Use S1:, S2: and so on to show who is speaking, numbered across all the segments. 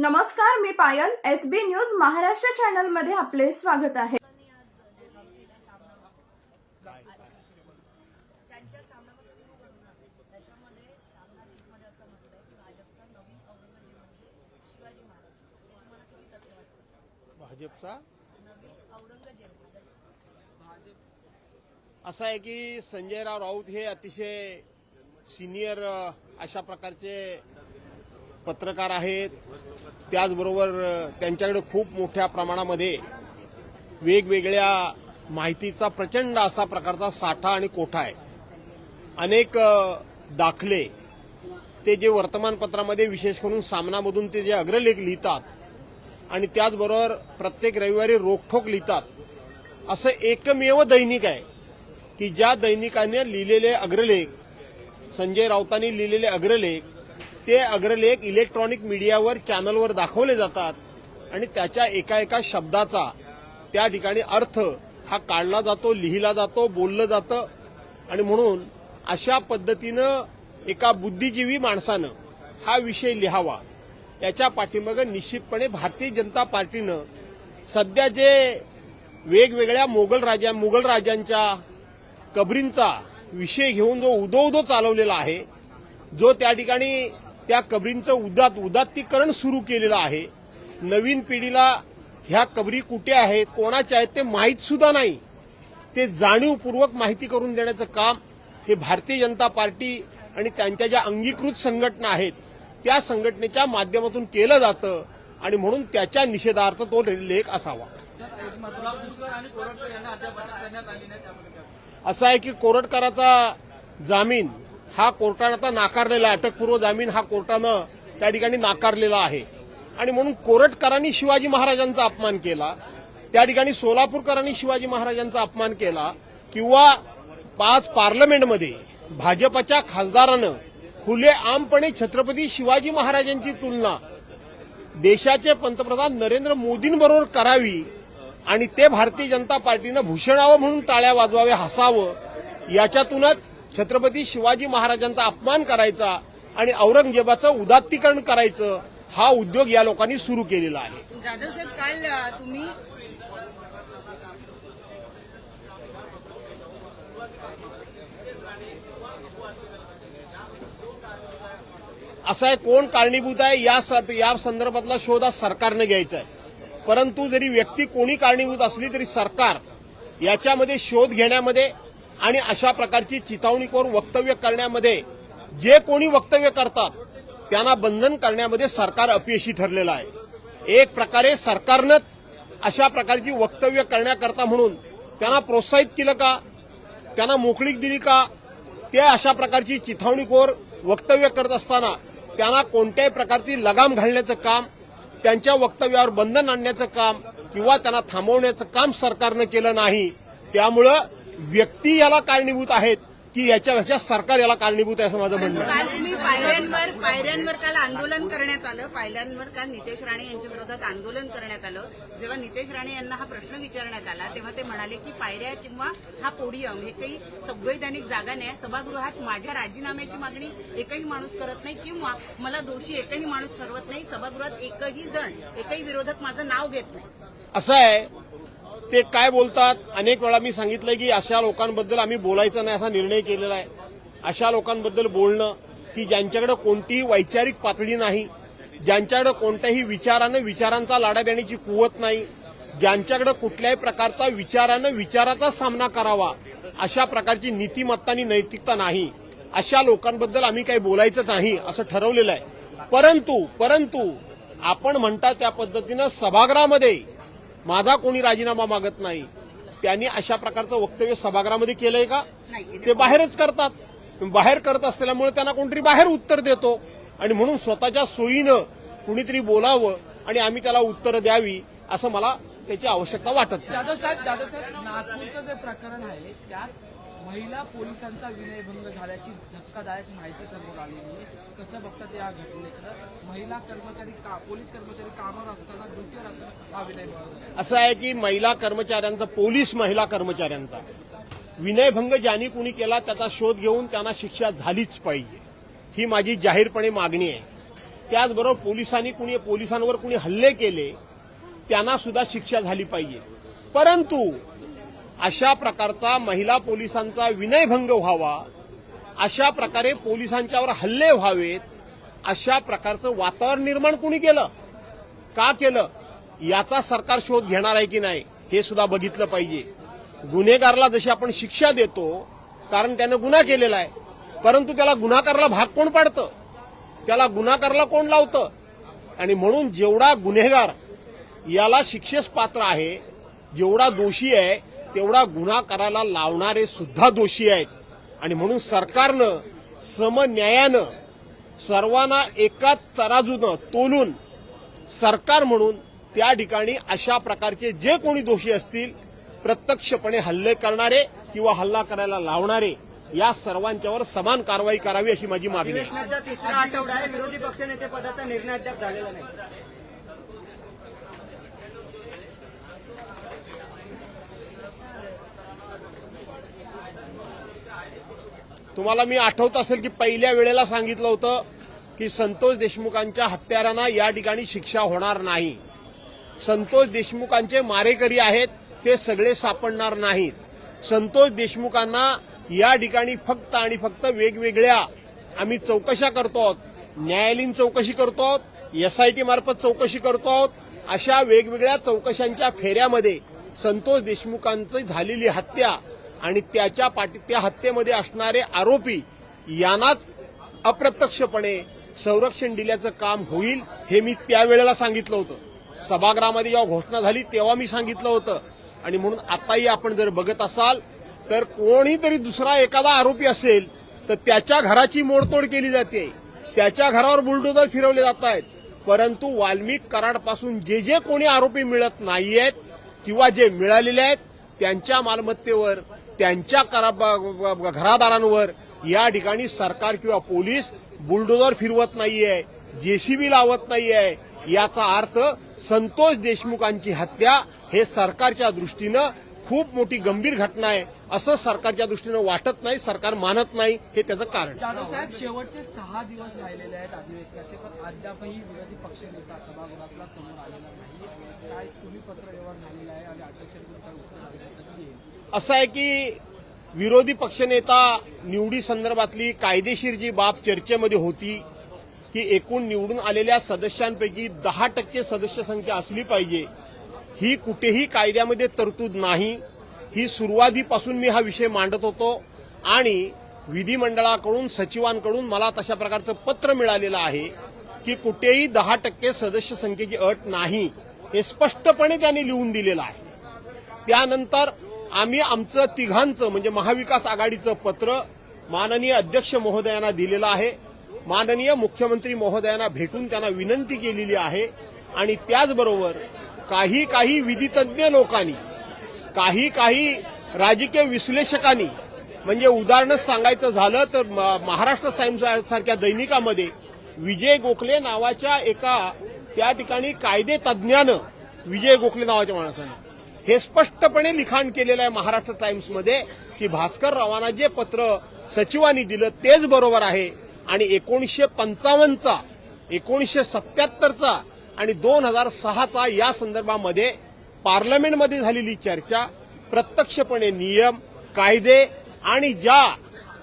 S1: नमस्कार मी Payal S B news Maharashtra चॅनलमध्ये आपले स्वागत आहे.
S2: भाजपचा?
S3: असं आहे की संजय राव राऊत हे अतिशय सिनियर अशा प्रकारचे पत्रकार आहेत. त्याचबरोबर त्यांच्याकडे खूप मोठ्या प्रमाणामध्ये वेगवेगळ्या माहितीचा प्रचंड असा प्रकारचा साठा आणि कोठा आहे. अनेक दाखले ते जे वर्तमानपत्रामध्ये विशेष करून सामनामधून ते जे अग्रलेख लिहितात आणि त्याचबरोबर प्रत्येक रविवारी रोखोक लिहितात असं एकमेव दैनिक आहे की ज्या दैनिकाने लिहिलेले अग्रलेख संजय राऊतांनी लिहिलेले अग्रलेख ते अग्रलेख इलेक्ट्रॉनिक मीडियावर चॅनलवर दाखवले जातात आणि त्याच्या एका एका शब्दाचा त्या ठिकाणी अर्थ हा काढला जातो लिहिला जातो बोललं जातं. आणि म्हणून अशा पद्धतीनं एका बुद्धिजीवी माणसानं हा विषय लिहावा. याच्या पाठीमागं निश्चितपणे भारतीय जनता पार्टीनं सध्या जे वेगवेगळ्या मोगल राजा मुघल राजांच्या कबरींचा विषय घेऊन जो उदो उदो चालवलेला आहे जो त्या ठिकाणी त्या कबरींचं उदात उदात्तीकरण सुरू केलेलं आहे. नवीन पिढीला ह्या कबरी कुठे आहेत कोणाच्या आहेत ते माहीत सुद्धा नाही. ते जाणीवपूर्वक माहिती करून देण्याचं काम हे भारतीय जनता पार्टी आणि त्यांच्या ज्या अंगीकृत संघटना आहेत त्या संघटनेच्या माध्यमातून केलं जातं आणि म्हणून त्याच्या निषेधार्थ तो लेख असावा. असं आहे की कोरटकराचा जामीन हा कोर्टानं आता नाकारलेला आहे. अटकपूर्व जामीन हा कोर्टानं त्या ठिकाणी नाकारलेला आहे. आणि म्हणून कोरटकरांनी शिवाजी महाराजांचा अपमान केला. त्या ठिकाणी सोलापूरकरांनी शिवाजी महाराजांचा अपमान केला. किंवा पाच पार्लमेंटमध्ये भाजपच्या खासदारानं खुले आमपणे छत्रपती शिवाजी महाराजांची तुलना देशाचे पंतप्रधान नरेंद्र मोदींबरोबर करावी आणि ते भारतीय जनता पार्टीनं भूषणावं म्हणून टाळ्या वाजवाव्या हसावं याच्यातूनच छत्रपती शिवाजी महाराजांचा अपमान करायचा आणि औरंगजेबाचं उदात्तीकरण करायचं हा उद्योग या लोकांनी सुरू केलेला आहे.
S4: जाधव साहेब काल अ, तुम्ही
S3: असं आहे कोण कारणीभूत आहे? या या संदर्भातला शोध आज सरकारनं घ्यायचा आहे. परंतु जरी व्यक्ती कोणी कारणीभूत असली तरी सरकार याच्यामध्ये शोध घेण्यामध्ये आणि अशा प्रकारची चिथावणीखोर वक्तव्य करण्यामध्ये जे कोणी वक्तव्य करतात त्यांना बंधन करण्यामध्ये सरकार अपयशी ठरलेलं आहे. एक प्रकारे सरकारनंच अशा प्रकारची वक्तव्य करण्याकरता म्हणून त्यांना प्रोत्साहित केलं का त्यांना मोकळीक दिली का ते अशा प्रकारची चिथावणीखोर वक्तव्य करत असताना त्यांना कोणत्याही प्रकारची लगाम घालण्याचं काम त्यांच्या वक्तव्यावर बंधन आणण्याचं काम किंवा त्यांना थांबवण्याचं काम सरकारनं केलं नाही त्यामुळं व्यक्ती याला कारणीभूत आहेत की याच्यापेक्षा सरकार याला कारणीभूत आहे असं माझं म्हणणं
S4: काल तुम्ही पायऱ्यांवर पायऱ्यांवर काल आंदोलन करण्यात आलं. पायऱ्यांवर काल नितेश राणे यांच्या विरोधात आंदोलन करण्यात आलं. जेव्हा नितेश राणे यांना हा प्रश्न विचारण्यात आला तेव्हा ते म्हणाले की पायऱ्या किंवा हा पोडियम हे काही संवैधानिक जागा नाही. सभागृहात माझ्या राजीनाम्याची मागणी एकही माणूस करत नाही किंवा मला दोषी एकही माणूस ठरवत नाही. सभागृहात एकही जण एकही विरोधक माझं नाव घेत नाही.
S3: असं आहे ते काय बोलतात? अनेक वेळा मी सांगितलंय की अशा लोकांबद्दल आम्ही बोलायचं नाही असा निर्णय केलेला आहे. अशा लोकांबद्दल बोलणं की ज्यांच्याकडे कोणतीही वैचारिक पातळी नाही ज्यांच्याकडे कोणत्याही विचारानं विचारांचा लाडा देण्याची कुवत नाही ज्यांच्याकडे कुठल्याही प्रकारचा विचारानं विचाराचा सामना करावा अशा प्रकारची नीतिमत्ता आणि नैतिकता नाही. अशा लोकांबद्दल आम्ही काही बोलायचं नाही असं ठरवलेलं आहे. परंतु परंतु आपण म्हणता त्या पद्धतीनं सभागृहामध्ये माझा कोणी राजीनामा मागत नाही. त्यांनी अशा प्रकारचं वक्तव्य सभागृहामध्ये केलंय का?
S4: नाही
S3: ते बाहेरच करतात. बाहेर करत असल्यामुळे त्यांना कोणतरी बाहेर उत्तर देतो. आणि म्हणून स्वतःच्या सोयीनं कुणीतरी बोलावं आणि आम्ही त्याला उत्तर द्यावी असं मला त्याची आवश्यकता वाटत नाही.
S5: जाधव साहेब जाधव साहेब नागपूरचं जे प्रकरण आहे त्यात महिला पोलिसांचा विनयभंग झाल्याची धक्कादायक माहिती समोर आलेली आहे कसं बघतात या घटनेकडे महिला कर्मचारी का पोलीस कर्मचारी कामावर असताना ड्युटीवर असताना हा विनयभंग
S3: असं आहे की महिला कर्मचाऱ्यांचा पोलीस महिला कर्मचाऱ्यांचा विनयभंग ज्यांनी कुणी केला त्याचा शोध घेऊन त्यांना शिक्षा झालीच पाहिजे. ही माझी जाहीरपणे मागणी आहे. त्याचबरोबर पोलिसांनी कुणी पोलिसांवर कुणी हल्ले केले त्यांना सुद्धा शिक्षा झाली पाहिजे. परंतु अशा प्रकारचा महिला पोलिसांचा विनयभंग व्हावा अशा प्रकारे पोलिसांच्यावर हल्ले व्हावेत अशा प्रकारचं वातावरण निर्माण कुणी केलं? का केलं? याचा सरकार शोध घेणार आहे की नाही हे सुद्धा बघितलं पाहिजे. गुन्हेगारला जशी आपण शिक्षा देतो कारण त्यानं गुन्हा केलेला आहे परंतु त्याला गुन्हाकाराला भाग कोण पाडतं? त्याला गुन्हाकाराला कोण लावतं? आणि म्हणून जेवढा गुन्हेगार याला शिक्षेस पात्र आहे जेवढा दोषी आहे तेवढा गुन्हा करायला लावणारे सुद्धा दोषी आहेत. आणि म्हणून सरकारनं समन्यायानं सर्वांना एकाच तराजूनं तोलून सरकार म्हणून त्या ठिकाणी अशा प्रकारचे जे कोणी दोषी असतील प्रत्यक्षपणे हल्ले करणारे किंवा हल्ला करायला लावणारे या सर्वांच्यावर समान कारवाई करावी अशी माझी मागणी आहे
S6: अधिवेशनाचा तिसरा आठवडा आहे विरोधी पक्षनेते पदाचा निर्णय अद्याप झालेला नाही
S3: तुम्हाला मी आठवत असेल की पहिल्या वेळेला सांगितलं होतं की संतोष देशमुखांच्या हत्यारांना या ठिकाणी शिक्षा होणार नाही. संतोष देशमुखांचे मारेकरी आहेत ते सगळे सापडणार नाहीत. संतोष देशमुखांना या ठिकाणी फक्त आणि फक्त वेगवेगळ्या आम्ही चौकशा करतो आहोत. न्यायालयीन चौकशी करतो आहोत एसआयटी मार्फत चौकशी करतो आहोत. अशा वेगवेगळ्या चौकशांच्या फेऱ्यामध्ये संतोष देशमुखांची झालेली हत्या आणि त्याच्या पाठी त्या हत्येमध्ये असणारे आरोपी यांनाच अप्रत्यक्षपणे संरक्षण दिल्याचं काम होईल हे मी त्यावेळेला सांगितलं होतं. सभागृहामध्ये जेव्हा घोषणा झाली तेव्हा मी सांगितलं होतं. आणि म्हणून आताही आपण जर बघत असाल तर कोणीतरी दुसरा एखादा आरोपी असेल तर त्याच्या घराची मोडतोड केली जाते. त्याच्या घरावर बुलडोजर फिरवले जात आहेत. परंतु वाल्मिक कराडपासून जे जे कोणी आरोपी मिळत नाहीयेत किंवा जे मिळालेले आहेत त्यांच्या मालमत्तेवर त्यांच्या करा- घरादारांवर या ठिकाणी सरकार किंवा पोलीस बुलडोजर फिरवत नाहीये जेसीबी लावत नाहीये. याचा अर्थ संतोष देशमुखांची हत्या हे सरकारच्या दृष्टीनं खूप मोठी गंभीर घटना आहे. असं सरकारच्या दृष्टीनं वाटत नाही सरकार मानत नाही हे त्याचं कारण
S5: साहेब शेवटचे सहा दिवस राहिलेले आहेत अधिवेशनाचे पण अद्यापही विरोधी पक्ष नेता सभागृहातला समोर आलेला नाही काय तुम्ही पत्र व्यवहार झालेला आहे आणि अध्यक्ष
S3: असं आहे की विरोधी पक्षनेता निवडी संदर्भातली कायदेशीर जी बाब चर्चेमध्ये होती की एकूण निवडून आलेल्या सदस्यांपैकी दहा टक्के सदस्य संख्या असली पाहिजे. ही कुठेही कायद्यामध्ये तरतूद नाही. ही सुरुवातीपासून मी हा विषय मांडत होतो आणि विधिमंडळाकडून सचिवांकडून मला तशा प्रकारचं पत्र मिळालेलं आहे की कुठेही दहा टक्के सदस्य संख्येची अट नाही. हे स्पष्टपणे त्यांनी लिहून दिलेलं आहे. त्यानंतर आम्ही आमचं तिघांचं म्हणजे महाविकास आघाडीचं पत्र माननीय अध्यक्ष महोदयांना दिलेलं आहे. माननीय मुख्यमंत्री महोदयांना भेटून त्यांना विनंती केलेली आहे. आणि त्याचबरोबर काही काही विधितज्ञ लोकांनी काही काही राजकीय विश्लेषकांनी म्हणजे उदाहरणच सांगायचं झालं तर म- महाराष्ट्र टाइम्स सारख्या दैनिकामध्ये विजय गोखले नावाच्या एका त्या ठिकाणी कायदे तज्ज्ञानं विजय गोखले नावाच्या माणसानं हे स्पष्टपणे लिखाण केलेलं आहे महाराष्ट्र टाइम्समध्ये की भास्कर रावांना जे पत्र सचिवांनी दिलं तेच बरोबर आहे. आणि एकोणीसशे पंचावन्नचा एकोणीसशे सत्याहत्तरचा आणि दोन हजार सहाचा या संदर्भामध्ये पार्लमेंटमध्ये झालेली चर्चा प्रत्यक्षपणे नियम कायदे आणि ज्या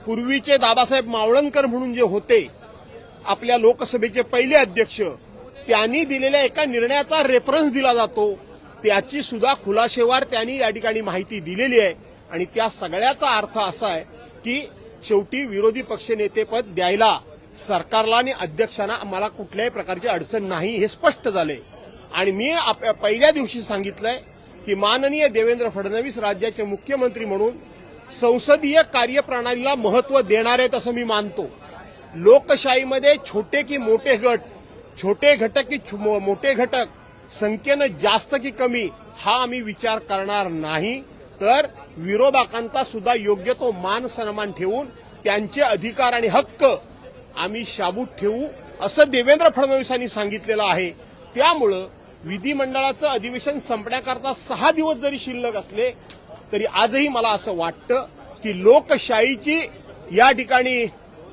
S3: पूर्वीचे दादासाहेब मावळणकर म्हणून जे होते आपल्या लोकसभेचे पहिले अध्यक्ष त्यांनी दिलेल्या एका निर्णयाचा रेफरन्स दिला जातो. त्याची सुद्धा खुलाशेवार त्यांनी या ठिकाणी माहिती दिलेली आहे. आणि त्या सगळ्याचा अर्थ असा आहे की शेवटी विरोधी पक्षनेतेपद द्यायला सरकारला आणि अध्यक्षांना मला कुठल्याही प्रकारची अडचण नाही हे स्पष्ट झाले. आणि मी आप- पहिल्या दिवशी सांगितलंय की माननीय देवेंद्र फडणवीस राज्याचे मुख्यमंत्री म्हणून संसदीय कार्यप्रणालीला महत्त्व देणार आहेत असं मी मानतो. लोकशाहीमध्ये छोटे की मोठे गट छोटे घटक की मो- मोठे घटक संख्येनं जास्त की कमी हा आम्ही विचार करणार नाही. तर विरोधकांचा सुद्धा योग्य तो मान सन्मान ठेवून त्यांचे अधिकार आणि हक्क आम्ही शाबूत ठेवू असं देवेंद्र फडणवीसांनी सांगितलेलं आहे. त्यामुळं विधिमंडळाचं अधिवेशन संपण्याकरता सहा दिवस जरी शिल्लक असले तरी आजही मला असं वाटतं की लोकशाहीची या ठिकाणी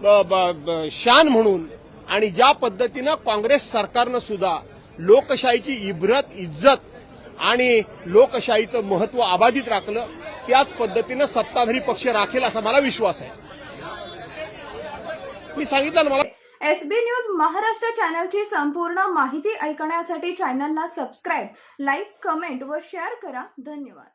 S3: ब- ब- ब- शान म्हणून आणि ज्या पद्धतीनं काँग्रेस सरकारनं सुद्धा लोकशाहीची इब्रत इज्जत आणि लोकशाहीचं महत्त्व अबाधित राखलं त्याच पद्धतीनं सत्ताधारी पक्ष राखेल असा मला विश्वास आहे. मी सांगितलं ना मला
S1: एसबी न्यूज महाराष्ट्र चॅनलची संपूर्ण माहिती ऐकण्यासाठी चॅनलला सबस्क्राईब लाईक कमेंट व शेअर करा. धन्यवाद.